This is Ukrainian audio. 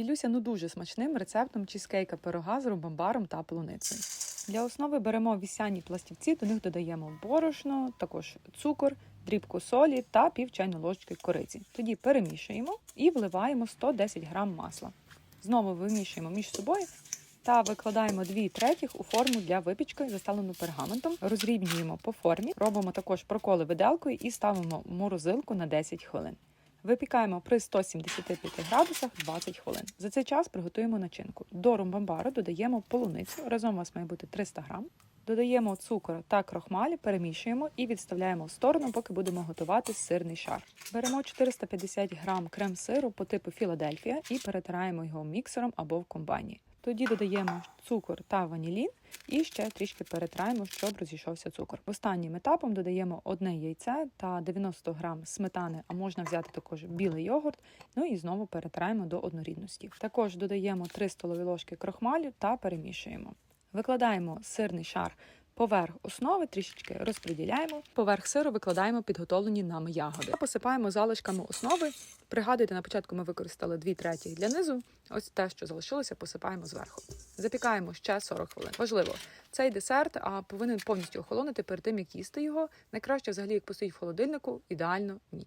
Поділюся ну дуже смачним рецептом чизкейка пирога з румбамбаром та полуницею. Для основи беремо вісяні пластівці, до них додаємо борошно, також цукор, дрібку солі та пів чайної ложки кориці. Тоді перемішуємо і вливаємо 110 грам масла. Знову вимішуємо між собою та викладаємо 2 третіх у форму для випічки, заставлену пергаментом. Розрівнюємо по формі, робимо також проколи виделкою і ставимо в морозилку на 10 хвилин. Випікаємо при 175 градусах 20 хвилин. За цей час приготуємо начинку. До румбамбару додаємо полуницю, разом у вас має бути 300 грам. Додаємо цукор та крохмаль, перемішуємо і відставляємо в сторону, поки будемо готувати сирний шар. Беремо 450 грам крем-сиру по типу Філадельфія і перетираємо його міксером або в комбайні. Тоді додаємо цукор та ванілін і ще трішки перетираємо, щоб розійшовся цукор. Останнім етапом додаємо одне яйце та 90 грам сметани, а можна взяти також білий йогурт. Ну і знову перетираємо до однорідності. Також додаємо 3 столові ложки крохмалю та перемішуємо. Викладаємо сирний шар поверх основи, трішечки розподіляємо. Поверх сиру викладаємо підготовлені нами ягоди. Посипаємо залишками основи. Пригадуйте, на початку ми використали 2 треті для низу. Ось те, що залишилося, посипаємо зверху. Запікаємо ще 40 хвилин. Важливо, цей десерт а, повинен повністю охолонути перед тим, як їсти його. Найкраще взагалі, як постоїть в холодильнику, ідеально ні.